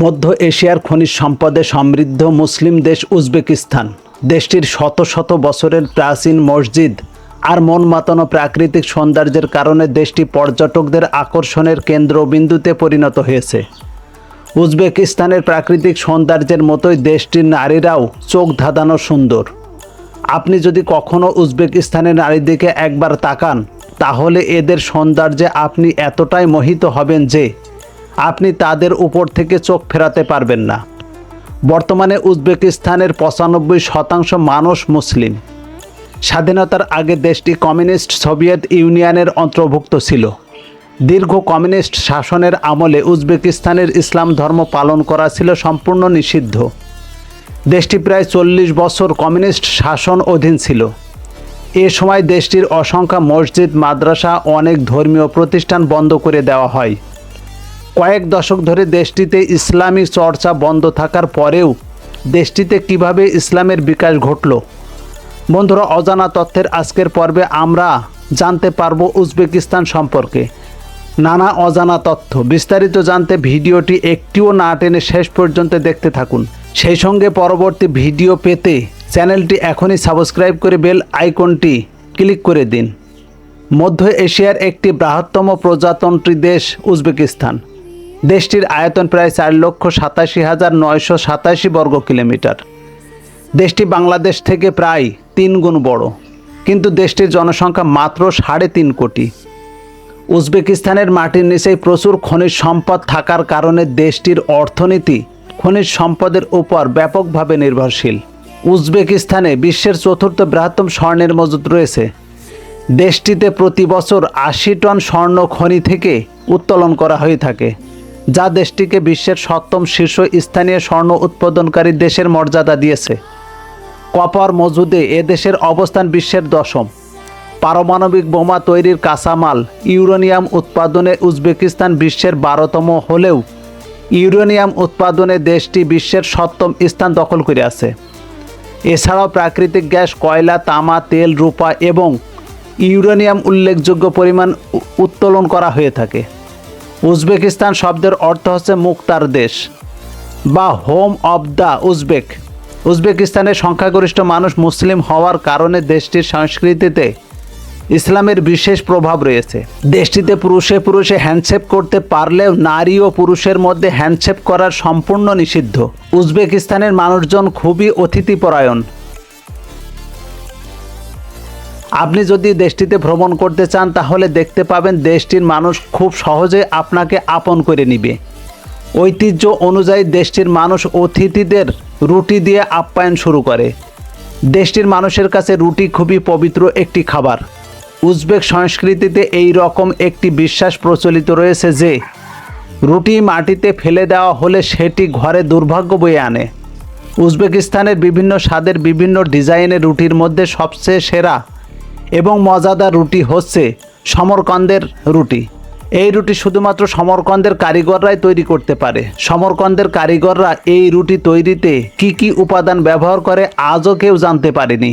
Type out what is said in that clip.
মধ্য এশিয়ার খনিজ সম্পদে সমৃদ্ধ মুসলিম দেশ উজবেকিস্তান। দেশটির শত শত বছরের প্রাচীন মসজিদ আর মন মাতানো প্রাকৃতিক সৌন্দর্যের কারণে দেশটি পর্যটকদের আকর্ষণের কেন্দ্রবিন্দুতে পরিণত হয়েছে। উজবেকিস্তানের প্রাকৃতিক সৌন্দর্যের মতোই দেশটির নারীরাও চোখ ধাঁধানো সুন্দর। আপনি যদি কখনও উজবেকিস্তানের নারীর দিকে একবার তাকান, তাহলে এদের সৌন্দর্যে আপনি এতটাই মোহিত হবেন যে আপনি তাদের উপর থেকে চোখ ফেরাতে পারবেন না। বর্তমানে উজবেকিস্তানের পঁচানব্বই শতাংশ মানুষ মুসলিম। স্বাধীনতার আগে দেশটি কমিউনিস্ট সোভিয়েত ইউনিয়নের অন্তর্ভুক্ত ছিল। দীর্ঘ কমিউনিস্ট শাসনের আমলে উজবেকিস্তানের ইসলাম ধর্ম পালন করা ছিল সম্পূর্ণ নিষিদ্ধ। দেশটি প্রায় চল্লিশ বছর কমিউনিস্ট শাসন অধীন ছিল। এ সময় দেশটির অসংখ্য মসজিদ, মাদ্রাসা অনেক ধর্মীয় প্রতিষ্ঠান বন্ধ করে দেওয়া হয়। কয়েক দশক ধরে দেশটিতে ইসলামী চর্চা বন্ধ থাকার পরেও দেশটিতে কীভাবে ইসলামের বিকাশ ঘটল? বন্ধুরা, অজানা তথ্যের আজকের পর্বে আমরা জানতে পারব উজবেকিস্তান সম্পর্কে। নানা অজানা তথ্য। বিস্তারিত জানতে ভিডিওটি একটিও না টেনে শেষ পর্যন্ত দেখতে থাকুন। সেই সঙ্গে পরবর্তী ভিডিও পেতে চ্যানেলটি এখনই সাবস্ক্রাইব করে বেল আইকনটি ক্লিক করে দিন। মধ্য এশিয়ার একটি বৃহত্তম প্রজাতন্ত্রী দেশ উজবেকিস্তান। দেশটির আয়তন প্রায় চার লক্ষ সাতাশি হাজার নয়শো সাতাশি বর্গ কিলোমিটার। দেশটি বাংলাদেশ থেকে প্রায় তিন গুণ বড়। কিন্তু দেশটির জনসংখ্যা মাত্র সাড়ে তিন কোটি। উজবেকিস্তানের মাটির নিচেই প্রচুর খনিজ সম্পদ থাকার কারণে দেশটির অর্থনীতি খনিজ সম্পদের উপর ব্যাপকভাবে নির্ভরশীল। উজবেকিস্তানে বিশ্বের চতুর্থ বৃহত্তম স্বর্ণের মজুদ রয়েছে। দেশটিতে প্রতি বছর আশি টন স্বর্ণ খনি থেকে উত্তোলন করা হয়ে থাকে। যা দেশটিকে বিশ্বের সপ্তম শীর্ষ স্থানীয় স্বর্ণ উৎপাদনকারী দেশের মর্যাদা দিয়েছে। কপার মজুদে এ দেশের অবস্থান বিশ্বের দশম। পারমাণবিক বোমা তৈরির কাঁচামাল, ইউরেনিয়াম উৎপাদনে উজবেকিস্তান বিশ্বের বারোতম হলেও ইউরেনিয়াম উৎপাদনে দেশটি বিশ্বের সপ্তম স্থান দখল করে আছে। এছাড়াও প্রাকৃতিক গ্যাস, কয়লা, তামা, তেল, রূপা এবং ইউরেনিয়াম উল্লেখযোগ্য পরিমাণ উত্তোলন করা হয়ে থাকে। উজবেকিস্তান শব্দের অর্থ হচ্ছে মুক্তার দেশ বা হোম অব দ্য উজবেক। উজবেকিস্তানের সংখ্যাগরিষ্ঠ মানুষ মুসলিম হওয়ার কারণে দেশটির সংস্কৃতিতে ইসলামের বিশেষ প্রভাব রয়েছে। দেশটিতে পুরুষে পুরুষে হ্যান্ডশেপ করতে পারলেও নারী ও পুরুষের মধ্যে হ্যান্ডশেপ করার সম্পূর্ণ নিষিদ্ধ। উজবেকিস্তানের মানুষজন খুবই অতিথিপরায়ণ। আপনি যদি দেশটিতে ভ্রমণ করতে চান, তাহলে দেখতে পাবেন দেশটির মানুষ খুব সহজে আপনাকে আপন করে নিবে। ঐতিহ্য অনুযায়ী দেশটির মানুষ অতিথিদের রুটি দিয়ে আপ্যায়ন শুরু করে। দেশটির মানুষের কাছে রুটি খুবই পবিত্র একটি খাবার। উজবেক সংস্কৃতিতে এই রকম একটি বিশ্বাস প্রচলিত রয়েছে যে, রুটি মাটিতে ফেলে দেওয়া হলে সেটি ঘরে দুর্ভাগ্য বয়ে আনে। উজবেকিস্তানের বিভিন্ন স্বাদের বিভিন্ন ডিজাইনের রুটির মধ্যে সবচেয়ে সেরা এবং মজাদার রুটি হচ্ছে সমরকন্দের রুটি। এই রুটি শুধুমাত্র সমরকন্দের কারিগররাই তৈরি করতে পারে। সমরকন্দের কারিগররা এই রুটি তৈরিতে কি কি উপাদান ব্যবহার করে আজও কেউ জানতে পারেনি।